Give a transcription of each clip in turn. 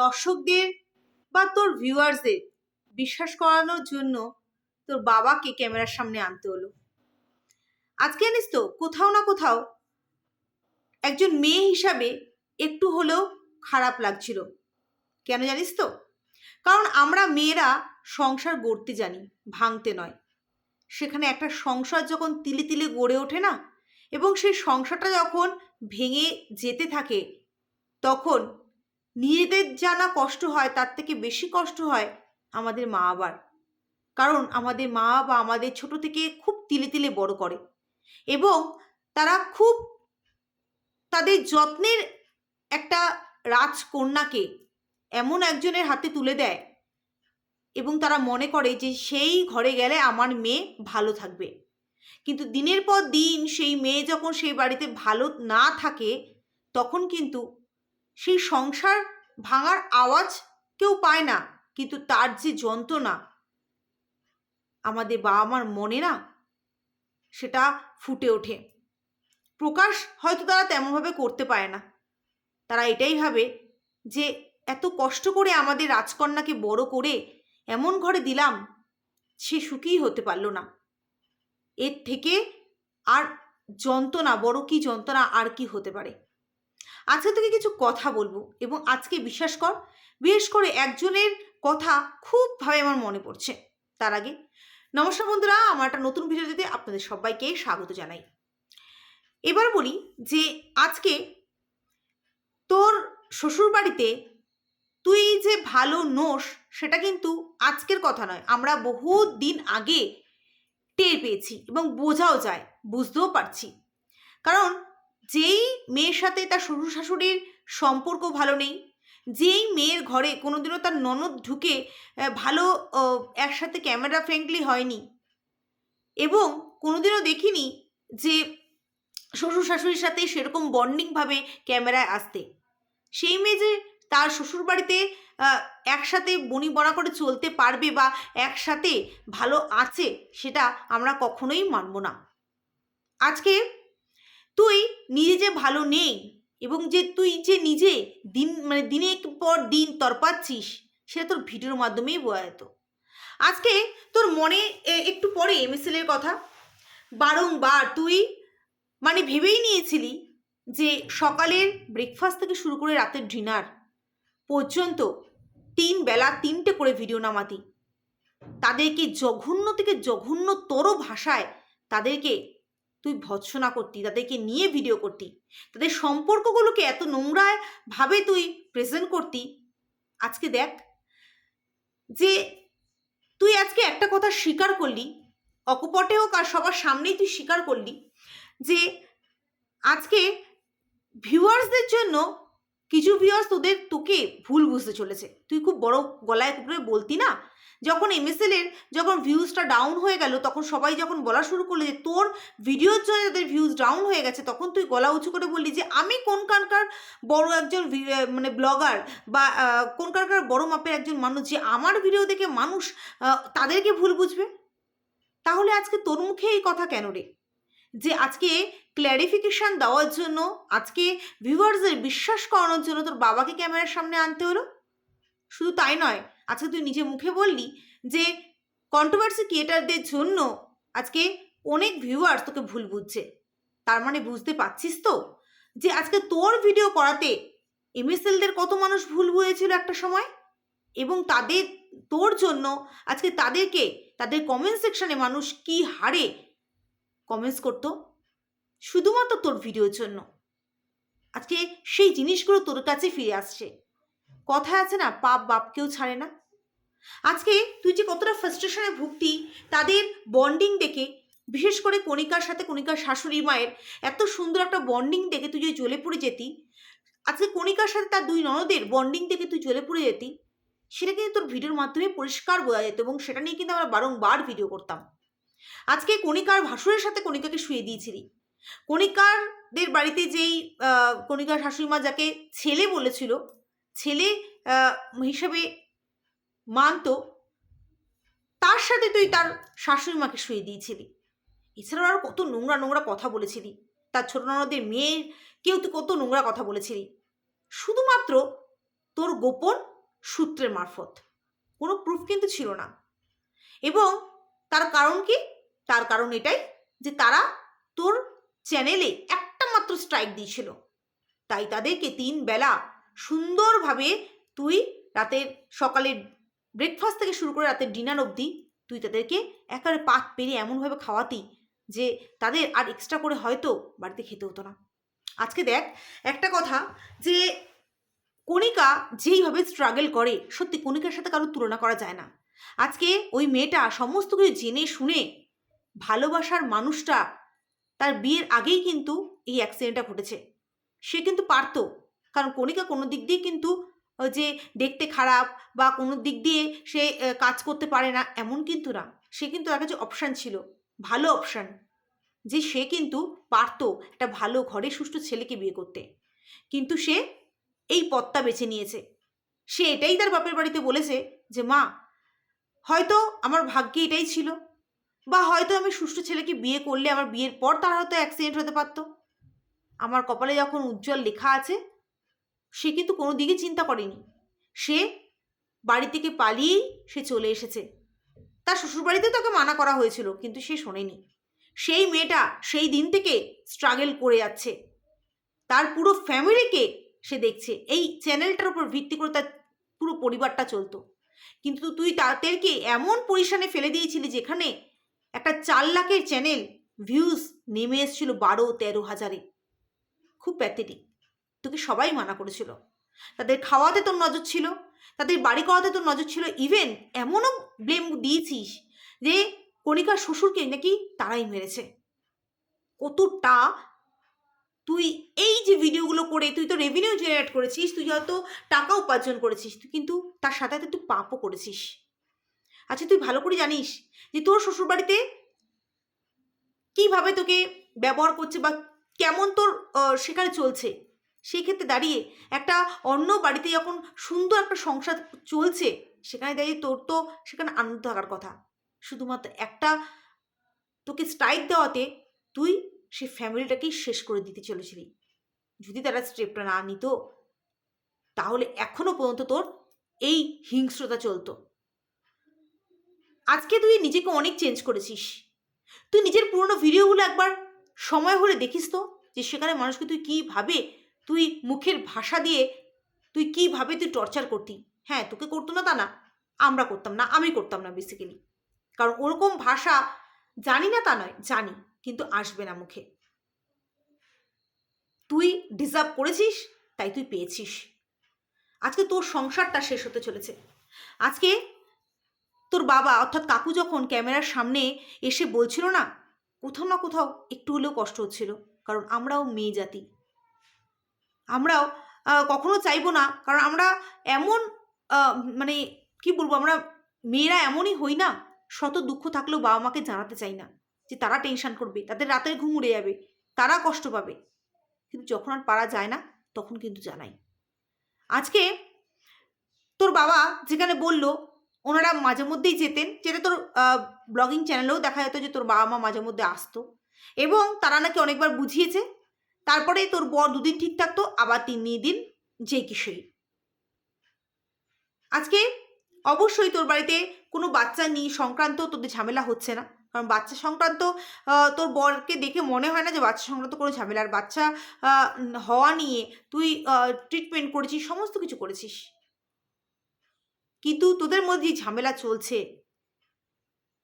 দর্শকদের বা তোর ভিউয়ার্সদের বিশ্বাস করানোর জন্য তোর বাবাকে ক্যামেরার সামনে আনতে হলো। আজকে জানিস তো, কোথাও না কোথাও একজন মেয়ে হিসাবে একটু হলেও খারাপ লাগছিল। কেন জানিস তো? কারণ আমরা মেয়েরা সংসার গড়তে জানি, ভাঙতে নয়। সেখানে একটা সংসার যখন তিলে তিলে গড়ে ওঠে না, এবং সেই সংসারটা যখন ভেঙে যেতে থাকে, তখন নিজেদের জানা কষ্ট হয়, তার থেকে বেশি কষ্ট হয় আমাদের মা বাবার। কারণ আমাদের মা বাবা আমাদের ছোট থেকে খুব তিলে তিলে বড় করে। এবং তারা খুব তাদের যত্নের একটা রাজকন্যাকে এমন একজনের হাতে তুলে দেয় এবং তারা মনে করে যে সেই ঘরে গেলে আমার মেয়ে ভালো থাকবে। কিন্তু দিনের পর দিন সেই মেয়ে যখন সেই বাড়িতে ভালো না থাকে, তখন কিন্তু সেই সংসার ভাঙার আওয়াজ কেউ পায় না, কিন্তু তার যে যন্ত্রণা, আমাদের বাবা মার মনে না, সেটা ফুটে ওঠে। প্রকাশ হয়তো তারা তেমনভাবে করতে পারে না। তারা এটাই ভাবে যে, এত কষ্ট করে আমাদের রাজকন্যাকে বড় করে এমন ঘরে দিলাম, সে সুখী হতে পারল না। এর থেকে আর যন্ত্রণা, বড় কি যন্ত্রণা আর কি হতে পারে? আজকে তোকে কিছু কথা বলব এবং আজকে বিশ্বাস কর বিশেষ করে একজনের কথা খুবভাবে আমার মনে পড়ছে। তার আগে, নমস্কার বন্ধুরা, আমার একটা নতুন ভিডিওতে আপনাদের সবাইকে স্বাগত জানাই। এবার বলি যে আজকে তোর শ্বশুর বাড়িতে তুই যে ভালো নোস সেটা কিন্তু আজকের কথা নয়। আমরা বহু দিন আগে টের পেয়েছি এবং বোঝাও যায়, বুঝতেও পারছি। কারণ যেই মেয়ের সাথে তার শ্বশুর শাশুড়ির সম্পর্ক ভালো নেই, যেই মেয়ের ঘরে কোনোদিনও তার ননদ ঢুকে ভালো একসাথে ক্যামেরা ফ্রেন্ডলি হয়নি এবং কোনোদিনও দেখিনি যে শ্বশুর শাশুড়ির সাথে সেরকম বন্ডিংভাবে ক্যামেরায় আসতে। সেই মেয়ে যে তার শ্বশুর বাড়িতে একসাথে বনি বনা করে চলতে পারবে বা একসাথে ভালো আছে, সেটা আমরা কখনোই মানব না। আজকে তুই নিজে যে ভালো নেই এবং যে তুই যে নিজে দিন মানে দিনের পর দিন তরপাচ্ছিস সেটা তোর ভিডিওর মাধ্যমেই বোঝা যেত। আজকে তোর মনে একটু পরে এমএসএল এর কথা। বারংবার তুই মানে ভেবেই নিয়েছিলি যে সকালের ব্রেকফাস্ট থেকে শুরু করে রাতের ডিনার পর্যন্ত তিন বেলা তিনটে করে ভিডিও নামাতি। তাদেরকে জঘন্য থেকে জঘন্যতর ভাষায় তাদেরকে তুই ভৎসনা করতি, তাদেরকে নিয়ে ভিডিও করতি, তাদের সম্পর্কগুলোকে এত নোংরা ভাবে তুই প্রেজেন্ট করতি। আজকে দেখ যে তুই আজকে একটা কথা স্বীকার করলি, অকপটে হোক আর সবার সামনেই তুই স্বীকার করলি যে আজকে ভিউয়ার্সদের জন্য কিছু ভিউয়ার্স তোদের তোকে ভুল বুঝতে চলেছে। তুই খুব বড় গলায় করে বলতি না? যখন এমএসএল এর যখন ভিউজটা ডাউন হয়ে গেল, তখন সবাই যখন বলা শুরু করল যে, তোর ভিডিওর জন্য যাদের ভিউজ ডাউন হয়ে গেছে, তখন তুই গলা উঁচু করে বললি যে, আমি কোনখানকার বড় একজন মানে ব্লগার বা কোনখানকার বড় মাপের একজন মানুষ যে আমার ভিডিও দেখে মানুষ তাদেরকে ভুল বুঝবে? তাহলে আজকে তোর মুখে এই কথা কেন রে? যে আজকে ক্ল্যারিফিকেশান দেওয়ার জন্য, আজকে ভিউয়ার্সদের বিশ্বাস করানোর জন্য তোর বাবাকে ক্যামেরার সামনে আনতে হলো? শুধু তাই নয় আজকে তুই নিজে মুখে বললি যে কন্ট্রোভার্সি ক্রিয়েটারদের জন্য আজকে অনেক ভিউয়ার্স তোকে ভুল বুঝছে। তার মানে বুঝতে পারছিস তো? যে আজকে তোর ভিডিও করাতে এমএসএলদের কত মানুষ ভুল হয়েছিল একটা সময়? এবং তাদের, তোর জন্য আজকে তাদেরকে, তাদের কমেন্ট সেকশনে মানুষ কি হারে কমেন্টস করতো? শুধুমাত্র তোর ভিডিওর জন্য। আজকে সেই জিনিসগুলো তোর কাছে ফিরে আসছে। কথা আছে না, পাপ বাপকেও ছাড়ে না। আজকে তুই যে কতটা ফ্রাস্ট্রেশনে ভুগতি, তাদের বন্ডিং দেখে, বিশেষ করে কণিকার সাথে কণিকার শাশুড়ি মায়ের এত সুন্দর একটা বন্ডিং দেখে তুই যদি জ্বলে পড়ে যেতি, আজকে কণিকার সাথে তার দুই ননদের বন্ডিং দেখে তুই জ্বলে পড়ে যেতি, সেটা কিন্তু তোর ভিডিওর মাধ্যমে পরিষ্কার বোঝা যেত এবং সেটা নিয়ে কিন্তু আমরা বারংবার ভিডিও করতাম। আজকে কণিকার ভাসুরের সাথে কণিকাকে শুয়ে দিয়েছিলি। কণিকারদের বাড়িতে যেই কণিকার শাশুড়ি মা যাকে ছেলে বলেছিল ছেলে হিসেবে মানতো, তার সাথে তুই তার শাশুড়ি মাকে শুয়ে দিয়েছিলি। এছাড়াও আর কত নোংরা নোংরা কথা বলেছিলি। তার ছোট ননদের মেয়ের কেউ তুই কত নোংরা কথা বলেছিলি। শুধুমাত্র তোর গোপন সূত্রের মারফত। কোনো প্রুফ কিন্তু ছিল না। এবং তার কারণ কি? তার কারণ এটাই যে তারা তোর চ্যানেলে একটা মাত্র স্ট্রাইক দিয়েছিল। তাই তাদেরকে তিন বেলা সুন্দরভাবে তুই রাতের সকালের ব্রেকফাস্ট থেকে শুরু করে রাতের ডিনার অবধি তুই তাদেরকে একেবারে পাত পেরিয়ে এমনভাবে খাওয়াতি যে তাদের আর এক্সট্রা করে হয়তো বাড়িতে খেতে হতো না। আজকে দেখ, একটা কথা যে কণিকা যেইভাবে স্ট্রাগল করে, সত্যি কণিকার সাথে কারোর তুলনা করা যায় না। আজকে ওই মেয়েটা সমস্ত কিছু জেনে শুনে ভালোবাসার মানুষটা তার বিয়ের আগেই কিন্তু এই অ্যাক্সিডেন্টটা ঘটেছে। সে কিন্তু পারতো কারণ কণিকা কোনো দিক দিয়ে কিন্তু যে দেখতে খারাপ বা কোনো দিক দিয়ে সে কাজ করতে পারে না, এমন কিন্তু না। সে কিন্তু তার কাছে অপশান ছিল, ভালো অপশান যে সে কিন্তু পারতো একটা ভালো ঘরে সুষ্ঠু ছেলেকে বিয়ে করতে। কিন্তু সে এই পথটা বেছে নিয়েছে। সে এটাই তার বাপের বাড়িতে বলেছে যে, মা, হয়তো আমার ভাগ্যে এটাই ছিল বা হয়তো আমি সুষ্ঠু ছেলেকে বিয়ে করলে আমার বিয়ের পর তার হয়তো অ্যাক্সিডেন্ট হতে পারতো। আমার কপালে যখন উজ্জ্বল লেখা আছে সে কিন্তু কোনো দিকে চিন্তা করেনি। সে বাড়ি থেকে পালিয়েই সে চলে এসেছে। তার শ্বশুরবাড়িতে তাকে মানা করা হয়েছিল, কিন্তু সে শোনেনি। সেই মেয়েটা সেই দিন থেকে স্ট্রাগল করে যাচ্ছে। তার পুরো ফ্যামিলিকে সে দেখছে। এই চ্যানেলটার উপর ভিত্তি করে তার পুরো পরিবারটা চলতো। কিন্তু তুই তাদেরকে এমন পজিশনে ফেলে দিয়েছিলি যেখানে একটা চার লাখের চ্যানেল ভিউজ নেমে এসেছিল বারো তেরো হাজারে। খুব প্যাথেটিক তোকে সবাই মানা করেছিল। তাদের খাওয়াতে তোর নজর ছিল, তাদের বাড়ি করাতে তোর নজর ছিল ইভেন এমনও ব্লেম দিয়েছিস যে কণিকার শ্বশুরকে নাকি তারাই মেরেছে। কতটা তুই এই যে ভিডিওগুলো করে তুই তো রেভিনিউ জেনারেট করেছিস, তুই হয়তো টাকা উপার্জন করেছিস, তুই কিন্তু তার সাথে সাথে তুই পাপও করেছিস। আচ্ছা তুই ভালো করে জানিস যে তোর শ্বশুরবাড়িতে কীভাবে তোকে ব্যবহার করছে বা কেমন তোর সেখানে চলছে? সেই ক্ষেত্রে দাঁড়িয়ে একটা অন্য বাড়িতে যখন সুন্দর একটা সংসার চলছে, সেখানে দাঁড়িয়ে তোর তো সেখানে আনন্দ থাকার কথা। শুধুমাত্র একটা তোকে স্ট্রাইক দেওয়াতে তুই সে ফ্যামিলিটাকেই শেষ করে দিতে চলেছিলি। যদি তারা স্টেপটা না নিত, তাহলে এখনও পর্যন্ত তোর এই হিংস্রতা চলতো। আজকে তুই নিজেকে অনেক চেঞ্জ করেছিস। তুই নিজের পুরনো ভিডিওগুলো একবার সময় হলে দেখিস তো, যে সেখানে মানুষকে তুই কীভাবে তুই মুখের ভাষা দিয়ে তুই কীভাবে তুই টর্চার করতি? হ্যাঁ তোকে করতো না তা না। আমরা করতাম না, আমি করতাম না বেসিক্যালি কারণ ওরকম ভাষা জানি না তা নয়, জানি, কিন্তু আসবে না মুখে। তুই ডিজার্ভ করেছিস, তাই তুই পেয়েছিস। আজকে তোর সংসারটা শেষ হতে চলেছে। আজকে তোর বাবা, অর্থাৎ কাকু যখন ক্যামেরার সামনে এসে বলছিল না, কোথাও না কোথাও একটু হলেও কষ্ট হচ্ছিল, কারণ আমরাও মেয়ে জাতি। আমরাও কখনো চাইব না। কারণ আমরা এমন মানে কি বলব, আমরা মেয়েরা এমনই হই না, শত দুঃখ থাকলেও বাবা মাকে জানাতে চাই না, যে তারা টেনশন করবে, তাদের রাতের ঘুম উড়ে যাবে, তারা কষ্ট পাবে। কিন্তু যখন আর পারা যায় না, তখন কিন্তু জানাই। আজকে তোর বাবা যেখানে বলল, ওনারা মাঝে মধ্যেই যেতেন, যেটা তোর ব্লগিং চ্যানেলেও দেখা যেত যে তোর বাবা মা মাঝে মধ্যে আসতো। এবং তারা নাকি অনেকবার বুঝিয়েছে তারপরে তোর বর দুদিন ঠিক থাকতো, আবার তিন দিন যে কিছুই আজকে অবশ্যই তোর বাড়িতে কোনো বাচ্চা নিয়ে সংক্রান্ত তোদের ঝামেলা হচ্ছে না। কারণ বাচ্চা সংক্রান্ত তোর বরকে দেখে মনে হয় না যে বাচ্চা সংক্রান্ত কোনো ঝামেলা। আর বাচ্চা হওয়া নিয়ে তুই ট্রিটমেন্ট করেছিস, সমস্ত কিছু করেছিস। কিন্তু তোদের মধ্যে ঝামেলা চলছে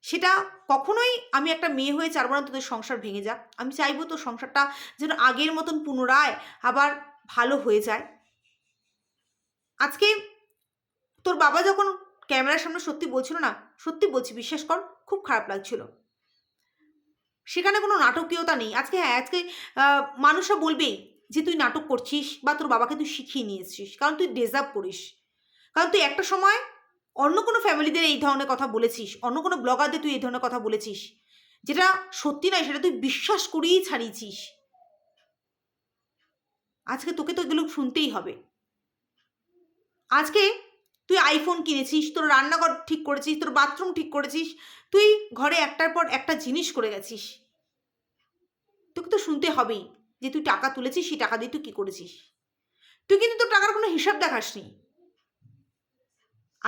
সেটা কখনোই আমি একটা মেয়ে হয়ে চাইব না, তোদের সংসার ভেঙে যাক। আমি চাইব তোর সংসারটা যেন আগের মতন পুনরায় আবার ভালো হয়ে যায়। আজকে তোর বাবা যখন ক্যামেরার সামনে সত্যি বলছিল না, সত্যি বলছি, বিশ্বাস কর, খুব খারাপ লাগছিল। সেখানে কোনো নাটকীয়তা নেই। আজকে হ্যাঁ আজকে মানুষরা বলবেই যে তুই নাটক করছিস বা তোর বাবাকে তুই শিখিয়ে নিয়ে এসছিস। কারণ তুই ডেজার্ভ করিস। কারণ তুই একটা সময় অন্য কোনো ফ্যামিলিদের এই ধরনের কথা বলেছিস? অন্য কোনো ব্লগারদের তুই এই ধরনের কথা বলেছিস? যেটা সত্যি নয়, সেটা তুই বিশ্বাস করেই ছাড়িয়েছিস। আজকে তোকে তো এগুলো শুনতেই হবে। আজকে তুই আইফোন কিনেছিস, তোর রান্নাঘর ঠিক করেছিস, তোর বাথরুম ঠিক করেছিস, তুই ঘরে একটার পর একটা জিনিস করে গেছিস। তোকে তো শুনতে হবেই যে তুই টাকা তুলেছিস, সেই টাকা দিয়ে তুই কী করেছিস? তুই কিন্তু তোর টাকার কোনো হিসাব দেখাসনি।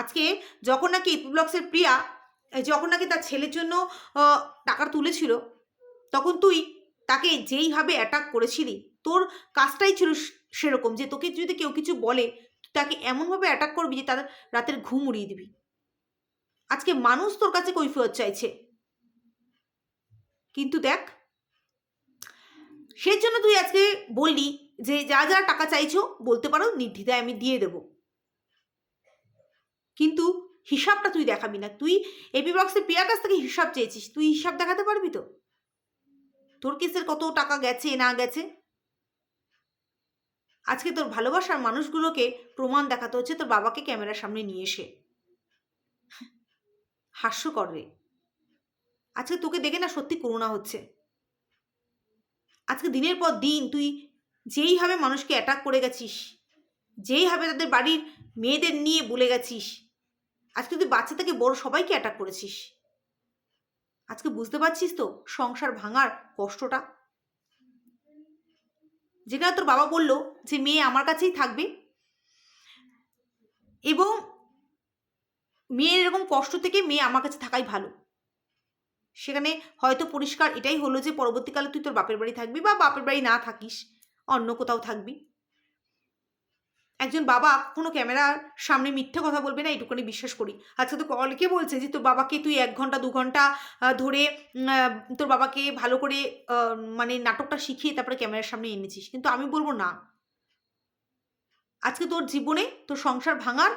আজকে যখন নাকি ব্লগসের প্রিয়া যখন নাকি তার ছেলের জন্য টাকা তুলেছিল, তখন তুই তাকে যেইভাবে অ্যাটাক করেছিলি, তোর কাজটাই ছিল সেরকম যে তোকে যদি কেউ কিছু বলে তাকে এমনভাবে অ্যাটাক করবি যে তাদের রাতের ঘুম উড়িয়ে দিবি। আজকে মানুষ তোর কাছে কৈফিয়ত চাইছে। কিন্তু দেখ সেই জন্য তুই আজকে বললি যে যা যা টাকা চাইছো বলতে পারো, নির্দ্বিধায় আমি দিয়ে দেব। কিন্তু হিসাবটা তুই দেখাবি না। তুই এপি বক্সে প্রিয়ার কাছ থেকে হিসাব চেয়েছিস। তুই হিসাব দেখাতে পারবি তো? তোর কেসের কত টাকা গেছে, না গেছে? আজকে তোর ভালোবাসার মানুষগুলোকে প্রমাণ দেখাতে হচ্ছে তোর বাবাকে ক্যামেরার সামনে নিয়ে এসে। হাস্যকর রে। আজকে তোকে দেখে না সত্যি করুণা হচ্ছে। আজকে দিনের পর দিন তুই যেইভাবে মানুষকে অ্যাটাক করে গেছিস, যেইভাবে তাদের বাড়ির মেয়েদের নিয়ে বলে গেছিস আজকে তুই বাচ্চা থেকে বড় সবাইকে অ্যাটাক করেছিস। আজকে বুঝতে পারছিস তো সংসার ভাঙার কষ্টটা? যেখানে তোর বাবা বলল যে মেয়ে আমার কাছেই থাকবে এবং মেয়ের এরকম কষ্ট থেকে মেয়ে আমার কাছে থাকাই ভালো। সেখানে হয়তো পরিষ্কার এটাই হলো যে পরবর্তীকালে তুই তোর বাপের বাড়ি থাকবি বা বাপের বাড়ি না থাকিস, অন্য কোথাও থাকবি। একজন বাবা কোনো ক্যামেরার সামনে মিথ্যে কথা বলবে না, এইটুকুনি বিশ্বাস করি। আজকে তো অনেকে বলছে যে, তোর বাবাকে তুই এক ঘণ্টা, দু ঘণ্টা ধরে তোর বাবাকে ভালো করে মানে নাটকটা শিখিয়ে তারপরে ক্যামেরার সামনে এনেছিস। কিন্তু আমি বলব না। আজকে তোর জীবনে তোর সংসার ভাঙার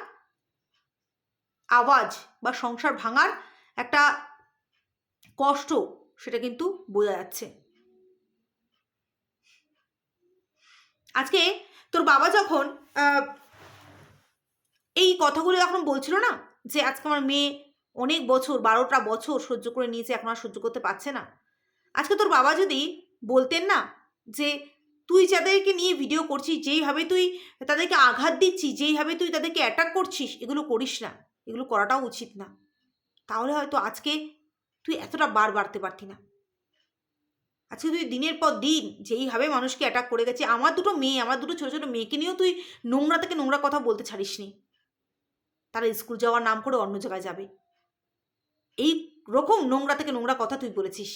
আওয়াজ বা সংসার ভাঙার একটা কষ্ট, সেটা কিন্তু বোঝা যাচ্ছে। আজকে তোর বাবা যখন এই কথাগুলো যখন বলছিল না যে আজকে আমার মেয়ে অনেক বছর, বারোটা বছর সহ্য করে নিয়েছে, এখন আর সহ্য করতে পারছে না। আজকে তোর বাবা যদি বলতেন না যে তুই যাদেরকে নিয়ে ভিডিও করছিস, যেইভাবে তুই তাদেরকে আঘাত দিচ্ছিস, যেইভাবে তুই তাদেরকে অ্যাটাক করছিস, এগুলো করিস না। এগুলো করাটাও উচিত না। তাহলে হয়তো আজকে তুই এতটা বার বাড়তে পারতি না। আজকে তুই দিনের পর দিন যেইভাবে মানুষকে অ্যাটাক করে গেছে, আমার দুটো মেয়ে, আমার দুটো ছোটো ছোটো মেয়েকে নিয়েও তুই নোংরা থেকে নোংরা কথা বলতে ছাড়িসনি। তারা স্কুল যাওয়ার নাম করে অন্য জায়গায় যাবে। এই রকম নোংরা থেকে নোংরা কথা তুই বলেছিস।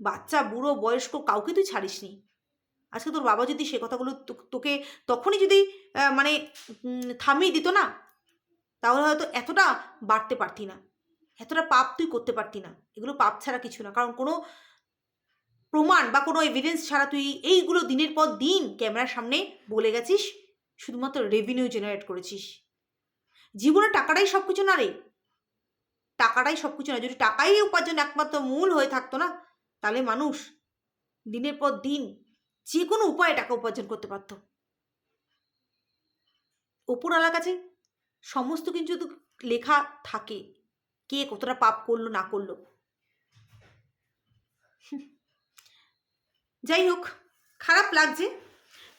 বাচ্চা, বুড়ো, বয়স্ক কাউকে তুই ছাড়িসনি। আজকে তোর বাবা যদি সে কথাগুলো তোকে তখনই যদি মানে থামিয়ে দিত না, তাহলে হয়তো এতটা বাড়তে পারতি না। এতটা পাপ তুই করতে পারতি না। এগুলো পাপ ছাড়া কিছু না। কারণ কোনো প্রমাণ বা কোনো এভিডেন্স ছাড়া তুই এইগুলো দিনের পর দিন ক্যামেরার সামনে বলে গেছিস? শুধুমাত্র রেভিনিউ জেনারেট করেছিস। জীবনে টাকাটাই সব কিছু না রে। টাকাটাই সব কিছু না। যদি টাকাই উপার্জন একমাত্র মূল হয়ে থাকতো না, তাহলে মানুষ দিনের পর দিন যে কোনো উপায়ে টাকা উপার্জন করতে পারত। ওপরওয়ালার কাছে সমস্ত কিছু তো লেখা থাকে। কে কতটা পাপ করল, না করল। যাই হোক, খারাপ লাগছে।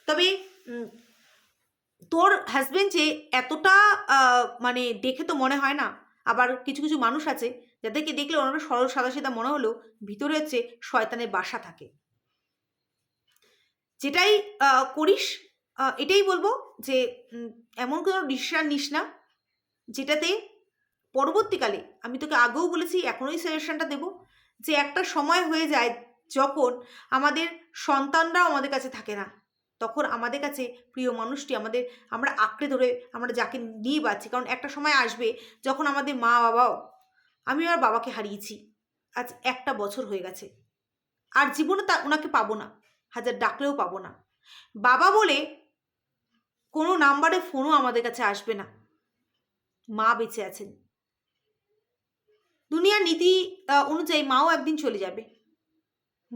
তবে তোর হাজব্যান্ড যে এতটা মানে দেখে তো মনে হয় না, আবার কিছু কিছু মানুষ আছে যাদেরকে দেখলে ওনারা সরল সাদা মনে হলেও ভিতরে হচ্ছে শয়তানের বাসা থাকে। যেটাই করিস এটাই বলব যে এমন কোনো ডিসিশন নিস না, যেটাতে পরবর্তীকালে, আমি তোকে আগেও বলেছি, এখনোই সাজেশনটা দেবো, যে একটা সময় হয়ে যায় যখন আমাদের সন্তানরাও আমাদের কাছে থাকে না, তখন আমাদের কাছে প্রিয় মানুষটি আমাদের, আমরা আঁকড়ে ধরে আমরা যাকে নিয়ে বাঁচি। কারণ একটা সময় আসবে যখন আমাদের মা বাবাও আমি আমার বাবাকে হারিয়েছি। আজ একটা বছর হয়ে গেছে। আর জীবনে তা ওনাকে পাবো না, হাজার ডাকলেও পাবো না। বাবা বলে কোনো নাম্বারে ফোনও আমাদের কাছে আসবে না। মা বেঁচে আছেন। দুনিয়ার নীতি অনুযায়ী মাও একদিন চলে যাবে।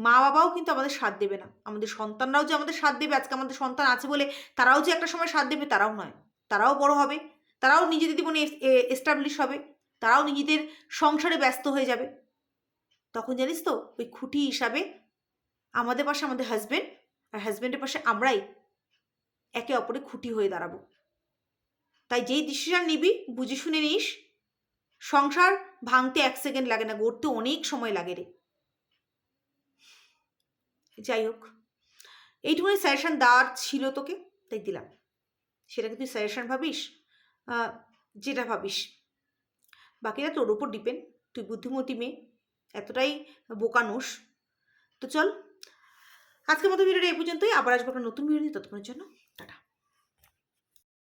মা বাবাও কিন্তু আমাদের সাথ দেবে না। আমাদের সন্তানরাও যে আমাদের সাথ দেবে, আজকে আমাদের সন্তান আছে বলে তারাও যে একটা সময় সাথ দেবে তারাও নয়। তারাও বড় হবে। তারাও নিজেদের জীবনে এস্টাবলিশ হবে। তারাও নিজেদের সংসারে ব্যস্ত হয়ে যাবে। তখন জানিস তো, ওই খুঁটি হিসাবে আমাদের পাশে আমাদের হাজবেন্ড আর হাজব্যান্ডের পাশে আমরাই একে অপরে খুঁটি হয়ে দাঁড়াবো। তাই যেই ডিসিশন নিবি, বুঝে শুনে নিস, সংসার ভাঙতে এক সেকেন্ড লাগে না গড়তে অনেক সময় লাগে রে। যাই হোক। এইটুকুনি সাজেশান দেওয়ার ছিল তোকে? তাই দিলাম। সেটাকে তুই সাজেশান ভাবিস? যেটা ভাবিস। বাকিটা তোর উপর ডিপেন্ড তুই বুদ্ধিমতী মেয়ে। এতটাই বোকা নোস। তো চল, আজকের মতো ভিডিওটা এই পর্যন্তই। আবার আসব একটা নতুন ভিডিও নিয়ে। ততক্ষণের জন্য